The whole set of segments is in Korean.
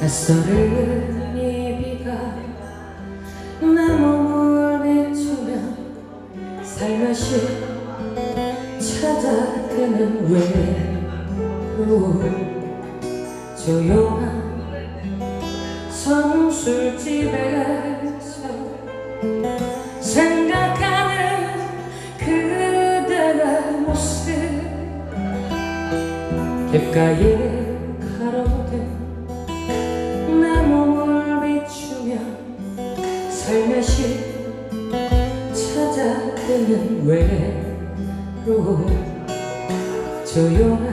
낯설은 예비가 내 몸을 비추면 살며시 찾아드는 외로움. 조용한 성술집에서 생 객가에 가로등 내 몸을 비추며 살며시 찾아드는 외로움. 조용한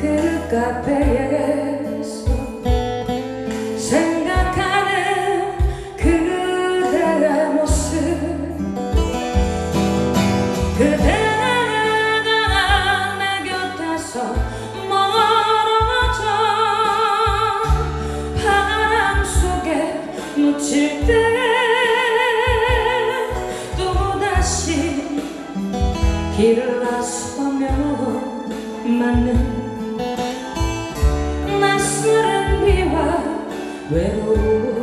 그 카페에 묻힐 때 또다시 길을 나서며 맞는 낯설은 비와 외로움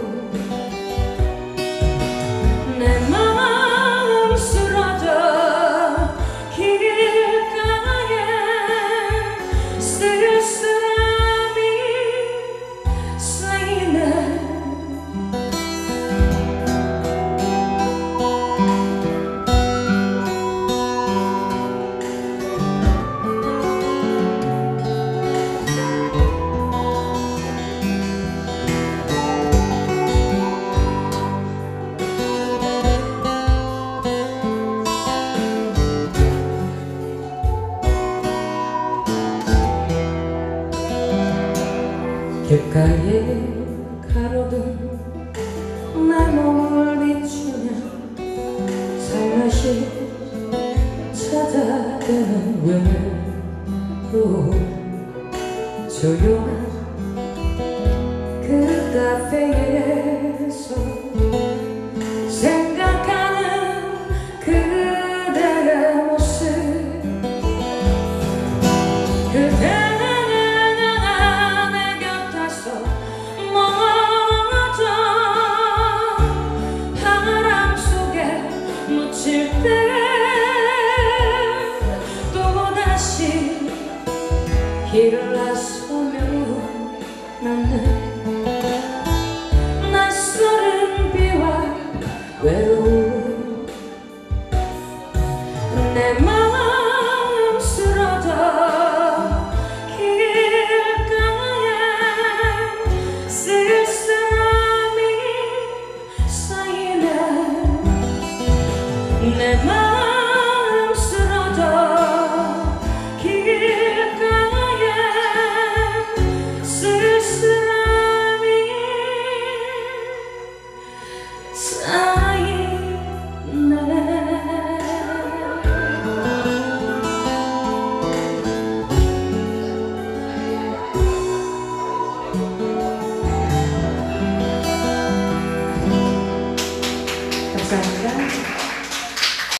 객가에 가로등 내 몸을 비추며 살며시 찾아드는 외로움 조용한 그 카페에서 나서며 나는 낯설은 비와 외로움. 내 마음 쓰러져 길가에 쓸쓸함이 쌓이네. 내 마음 Така.